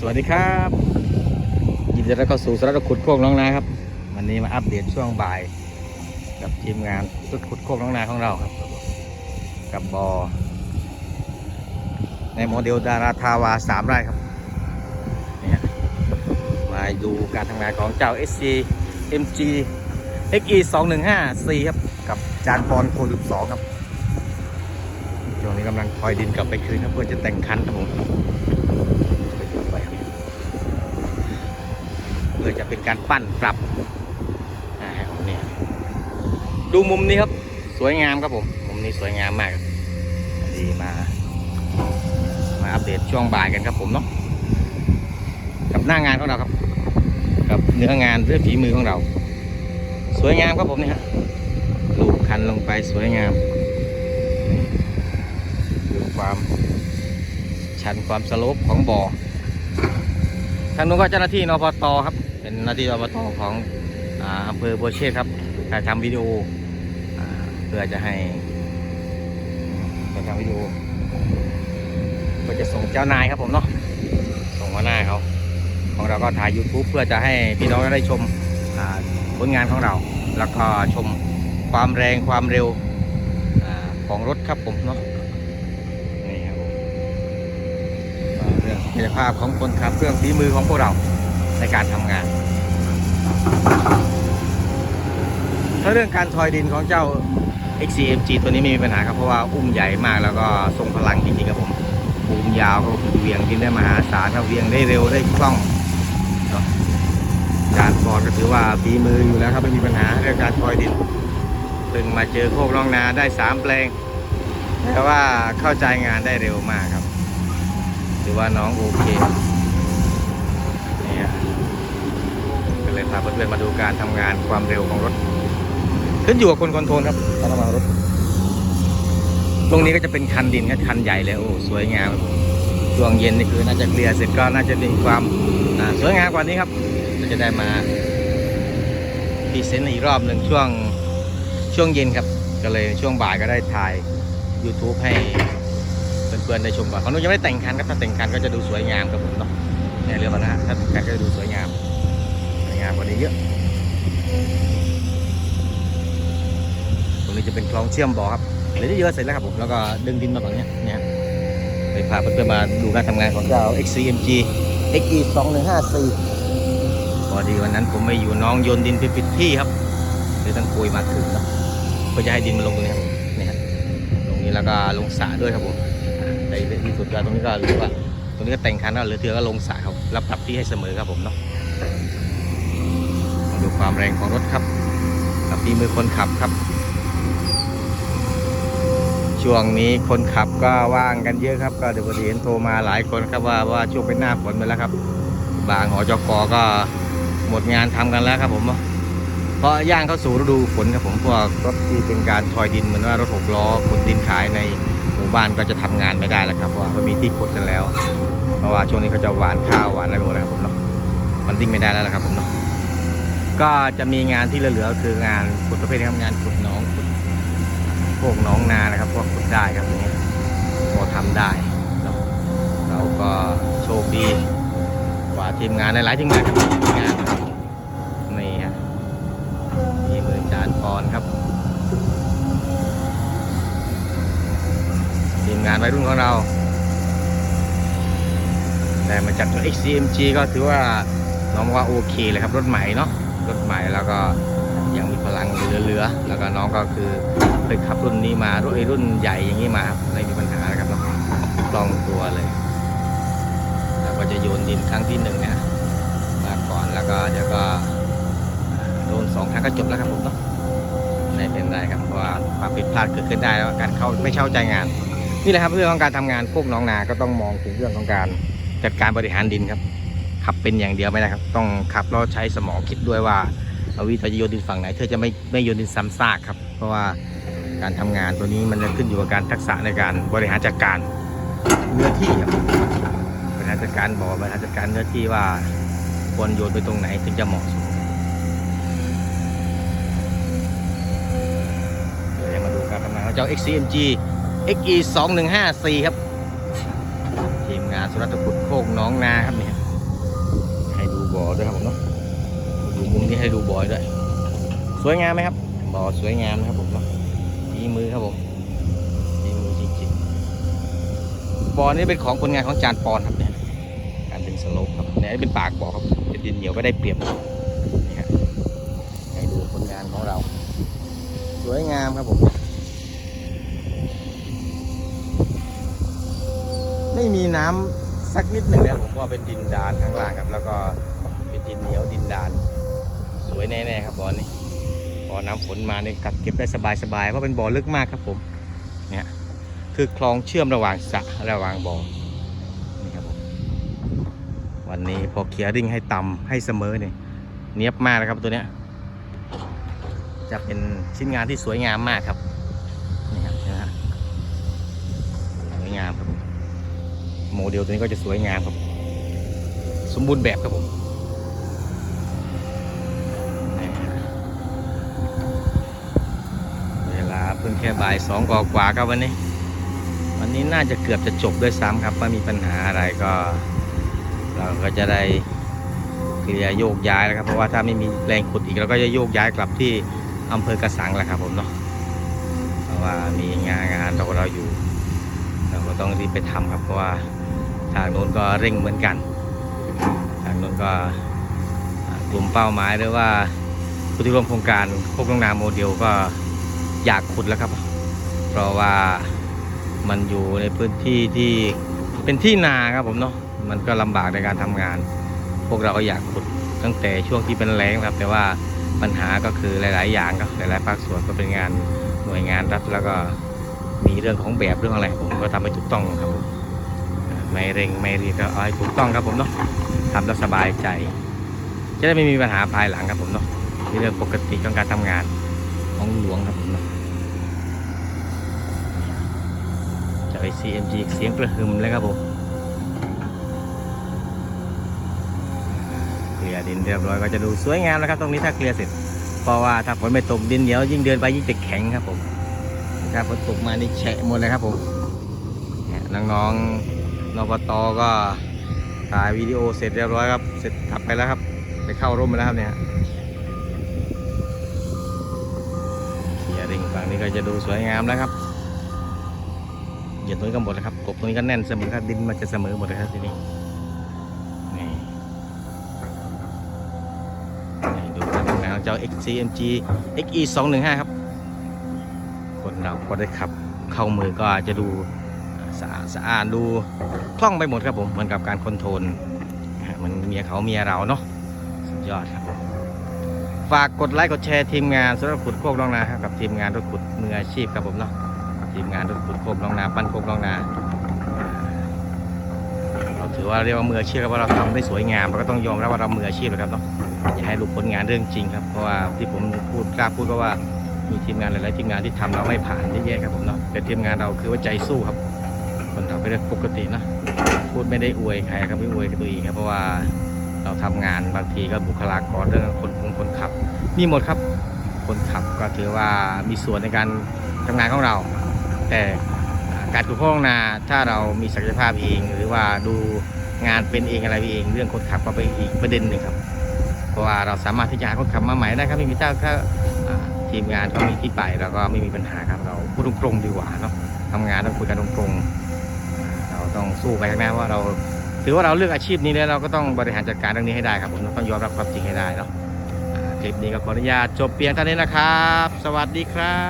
สวัสดีครับ ยินดีต้อนรับเข้าสู่สารคขุดโคกน้องนาครับ วันนี้มาอัปเดตช่วงบ่าย กับทีมงานสุดขุดโคกน้องนาของเราครับ กับบอในโมเดลดาราทาวาสามไร่ครับเนี่ยมาดูการทำงานของเจ้า SC MG XE 2 1 5 4ครับ กับจานปอนโค12ครับช่วงนี้กำลังคอยดินกลับไปคืนครับเพื่อจะแต่งคันครับผม ไปดูไปครับเพื่อจะเป็นการปั้นปรับนี่ดูมุมนี้ครับ สวยงามครับผม มุมนี้สวยงามมากดีมา มาอัปเดตช่วงบ่ายกันครับผมเนาะกับหน้างานของเราครับ กับเนื้องานด้วยฝีมือของเรา สวยงามครับผมเนี่ยฮะลูกคันลงไปสวยงามดูความชันความสโลปของบ่อทางนู้นก็เจ้าหน้าที่นปตครับ เป็นหน้าที่นปตของอาอำเภอบัวเชษครับถ่ายทำวิดีโอเพื่อจะให้ถ่ายทำวิดีโอเพื่อจะส่งเจ้านายครับผมเนาะส่งหัวหน้าเขาของเราก็ถ่าย YouTube เพื่อจะให้พี่น้องได้ชมผลงานของเรา แล้วก็ชมความแรงความเร็วอของรถครับผมเนาะนี่ครับผมเรื่องศักยภาพของคนขับเครื่องฝีมือของพวกเรา ในการทำงาน ถ้าเรื่องการทอยดินของเจ้า XCMG ตัวนี้ไม่มีปัญหาครับ เพราะว่าอุ้มใหญ่มากแล้วก็ทรงพลังจริงๆครับผมอุ้มยาวก็คือเวียงดินได้มหาศาลครับเวียงได้เร็วได้คล่องเนาะการฟอนก็ถือว่าฝีมืออยู่แล้วครับไม่มีปัญหาเรื่องการทอยดินเพิ่งมาเจอโคกน้องนาได้สามแปลงแต่ว่าเข้าใจงานได้เร็วมากครับ ถือว่าน้องโอเค นี่ฮะก็เลยพาเพื่อนๆมาดูการทำงานความเร็วของรถ ขึ้นอยู่กับคนคอนโทรลครับการทำงานรถ ตรงนี้ก็จะเป็นคันดินครับคันใหญ่เลยโอ้สวยงามช่วงเย็นนี่คือน่าจะเคลียร์เสร็จก็น่าจะมีความอ่าสวยงามกว่านี้ครับก็จะได้มาพรีเซนต์อีกรอบหนึ่งช่วงช่วงเย็นครับ ก็เลยช่วงบ่ายก็ได้ถ่าย YouTube ให้เพื่อนๆได้ชมก่อนของนู้นยังไม่ได้แต่งคันครับถ้าแต่งคันก็จะดูสวยงามครับผมเนาะ ในเรือมันนะถ้าแต่งคันก็จะดูสวยงามสวยงามกว่านี้เยอะ ตรงนี้จะเป็นคลองเชื่อมบ่อครับเหลือเยอะเสร็จแล้วครับผมแล้วก็ดึงดินมาฝั่งนี้เนี่ยไปพาเพื่อนๆมาดูการทำงานของเจ้า XCMG XE 2154พอดีวันนั้นผมไม่อยู่น้องโยนดินไปปิดที่ครับเลยต้องคุยมาถึงนะเพื่อจะให้ดินมันลงตรงนี้ครับเนี่ยตรงนี้แล้วก็ลงสระด้วยครับผมในที่สุดก็ตรงนี้ก็รือว่า ตรงนี้ก็แต่งคันแล้วเหลือเทือก็ลงสระครับรับปรับที่ให้เสมอครับผมเนาะดูความแรงของรถครับกับฝีมือคนขับครับ ช่วงนี้คนขับก็ว่างกันเยอะครับ ก็เดี๋ยวพอดีเห็นโทรมาหลายคนครับว่าว่าช่วงเป็นหน้าฝนไปแล้วครับ บางหอจกก็หมดงานทำกันแล้วครับผมเพราะย่างเข้าสู่ฤดูฝนครับผมพวกรถที่เป็นการทอยดินเหมือนว่ารถหกล้อขนดินขายใน มู่บ้านก็จะทำงานไม่ได้แล้วครับเพราะว่าเขามีที่ขุดกันแล้ว เพราะว่าช่วงนี้เขาจะหวานข้าวหวานอะไรหมดแล้วครับผมเนาะมันดิ้งไม่ได้แล้วนะครับผมเนาะก็จะมีงานที่เหลือๆคืองานขุดประเภทนะครับงานขุดน้องขุดพวกน้องนานะครับพวกขุดได้ครับอย่างเงี้ยพอทำได้เนาะเราก็โชคดีกว่าทีมงานหลายๆทีมงานครับทีมงานฮะมีมือจานปอนครับ ทีมงานวัยรุ่นของเราได้มาจากตัว XCMG ก็ถือว่าน้องว่าโอเคเลยครับ รถใหม่เนาะรถใหม่แล้วก็ยังมีพลังเหลือๆแล้วก็น้องก็คือเคยขับรุ่นนี้มารถไอ้รุ่นใหญ่อย่างนี้มาไม่มีปัญหานะครับเนาะคล่องตัวเลย แล้วก็จะโยนดินครั้งที่หนึ่งเนะมาก่อนแล้วก็เดี๋ยวก็โดนสองครั้งก็จบแล้วครับผมเนาะไม่เป็นไรครับเพราะว่าความผิดพลาดเกิดขึ้นได้แล้วการเข้าไม่เข้าใจงาน นี่แหละครับเรื่องของการทำงานพวกน้องนาก็ต้องมองถึงเรื่องของการจัดการบริหารดินครับ ขับเป็นอย่างเดียวไม่ได้ครับ ต้องขับแล้วใช้สมองคิดด้วยว่าเอาวิธีจะโยนดินฝั่งไหนเธอจะไม่ไม่โยนดินซ้ำซากครับ เพราะว่าการทำงานตัวนี้มันจะขึ้นอยู่กับการทักษะในการบริหารจัดการเนื้อที่ครับบริหารจัดการบ่อบริหารจัดการเนื้อที่ว่าควรโยนไปตรงไหนถึงจะเหมาะสมเดี๋ยวมาดูการทำงานของเจ้า XCMG XE 2 1 5 4ครับ ทีมงานสุรัตน์กุดโคกน้องนาครับเนี่ยให้ดูบ่อด้วยครับผมเนาะดูมุมนี้ให้ดูบ่อด้วย สวยงามไหมครับ บ่อสวยงามนะครับผมเนาะฝีมือครับผมฝีมือจริงๆ บ่อนี้เป็นของคนงานของจานปอนครับเนี่ย การเป็นสโลปครับเนี่ยเป็นปากบ่อครับเป็นดินเหนียวก็ได้เปรียบนี่ครับให้ดูผลงานของเรา สวยงามครับผม ไม่มีน้ำสักนิดหนึ่งเลยผมว่าเป็นดินดานข้างล่างครับ แล้วก็เป็นดินเหนียวดินดาน สวยแน่ๆครับบ่อนี้บ่อน้ำฝนมาเนี่ยกัดเก็บได้สบายๆเพราะเป็นบ่อลึกมากครับผมเนี่ยคือคลองเชื่อมระหว่างสระระหว่างบ่อนี่ครับผมวันนี้พอเคลียร์ริ่งให้ต่ำให้เสมอเนี่ยเนียบมากนะครับตัวเนี้ยจะเป็นชิ้นงานที่สวยงามมากครับนี่ครับนะฮะสวยงามครับผม โมเดลตัวนี้ก็จะสวยงามครับ สมบูรณ์แบบครับผมเวลาเพิ่งแค่บ่ายสองกว่าครับวันนี้ วันนี้น่าจะเกือบจะจบด้วยซ้ำครับว่ามีปัญหาอะไรก็ เราก็จะได้เคลียร์โยกย้ายแล้วครับ เพราะว่าถ้าไม่มีแรงขุดอีกเราก็จะโยกย้ายกลับที่อำเภอกระสังแหละครับผมเนาะเพราะว่ามีงานงานเราเราอยู่ เราก็ต้องรีบไปทำครับเพราะว่า ทางโน้นก็เร่งเหมือนกัน ทางโน้นก็กลุ่มเป้าหมายหรือว่าผู้ที่ร่วมโครงการโคกน้องนาโมเดลก็อยากขุดแล้วครับ เพราะว่ามันอยู่ในพื้นที่ที่เป็นที่นาครับผมเนาะมันก็ลำบากในการทำงาน พวกเราก็อยากขุดตั้งแต่ช่วงที่เป็นแรงครับ แต่ว่าปัญหาก็คือหลาย ๆ อย่างครับหลาย ๆ ภาคส่วนก็เป็นงานหน่วยงานรัฐแล้วก็มีเรื่องของแบบเรื่องอะไรผมก็ทำให้ถูกต้องครับผม ไม่เร่งไม่รีบก็เอาให้ถูกต้องครับผมเนาะทำแล้วสบายใจ จะได้ไม่มีปัญหาภายหลังครับผมเนาะมีเรื่องปกติของการทำงานของหลวงครับผมเนาะจากไอซีเอ็มจีเสียงกระหึ่มเลยครับผมเคลียร์ดินเรียบร้อยก็จะดูสวยงามแล้วครับ ตรงนี้ถ้าเคลียร์เสร็จ เพราะว่าถ้าฝนไม่ตกดินเหนียวยิ่งเดินไปยิ่งจะแข็งครับผมถ้าฝนตกมานี่แฉะหมดเลยครับผมน้องๆ นปตก็ถ่ายวิดีโอเสร็จเรียบร้อยครับ เสร็จกลับไปแล้วครับ ไปเข้าร่มแล้วครับเนี่ยเขียริงฝั่งนี้ก็จะดูสวยงามแล้วครับเหยียดตรงนี้ก็หมดแล้วครับกบตรงนี้ก็แน่นเสมอครับดินมันจะเสมอหมดเลยครับทีนี้นี่นี่ดูการทำงานของเจ้า XCMG XE 2 1 5ครับ คนเราก็ได้ขับเข้ามือก็อาจจะดู สะอาดสะอาดดูคล่องไปหมดครับผมเหมือนกับการคอนโทรลนมันเมียเขาเมียเราเนาะสุดยอดครับผมฝากกดไลค์กดแชร์ทีมงานสำหรับขุดโคกน้องนาครับกับทีมงานรถขุดมืออาชีพครับผมเนาะทีมงานรถขุดโคกน้องนาปั้นโคกน้องนาเราถือว่าเรียกว่ามืออาชีพครับว่าเราทำได้สวยงามเราก็ต้องยอมรับว่าเรามืออาชีพนะครับเนาะอย่าให้รู้ผลงานเรื่องจริงครับเพราะว่าที่ผมพูดกล้าพูดก็ว่ามีทีมงานหลายๆทีมงานที่ทำเราไม่ผ่านเยอะแยะครับผมเนาะแต่ทีมงานเราคือว่าใจสู้ครับ คนเราเป็นเรื่องปกตินะพูดไม่ได้อวยใครครับไม่อวยตัวเองครับเพราะว่าเราทำงานบางทีก็บุคลากรเรื่องคนคงคนขับมีหมดครับคนขับก็ถือว่ามีส่วนในการทำงานของเรา แต่การขุดห้องนาถ้าเรามีศักยภาพเอง หรือว่าดูงานเป็นเองอะไรเอง เรื่องคนขับก็เป็นอีกประเด็นหนึ่งครับ เพราะว่าเราสามารถที่จะหาคนขับมาใหม่ได้ครับไม่มีเจ้าถ้าทีมงานเขามีที่ไปเราก็ไม่มีปัญหาครับเราพูดตรงๆดีกว่าเนาะทำงานต้องคุยกันตรงๆอ่าเรา ต้องสู้ไปข้างหน้าเพราะว่าเราถือว่าเราเลือกอาชีพนี้แล้วเราก็ต้องบริหารจัดการเรื่องนี้ให้ได้ครับผมเราต้องยอมรับความจริงให้ได้เนาะคลิปนี้ก็ขออนุญาตจบเพียงเท่านี้นะครับ สวัสดีครับ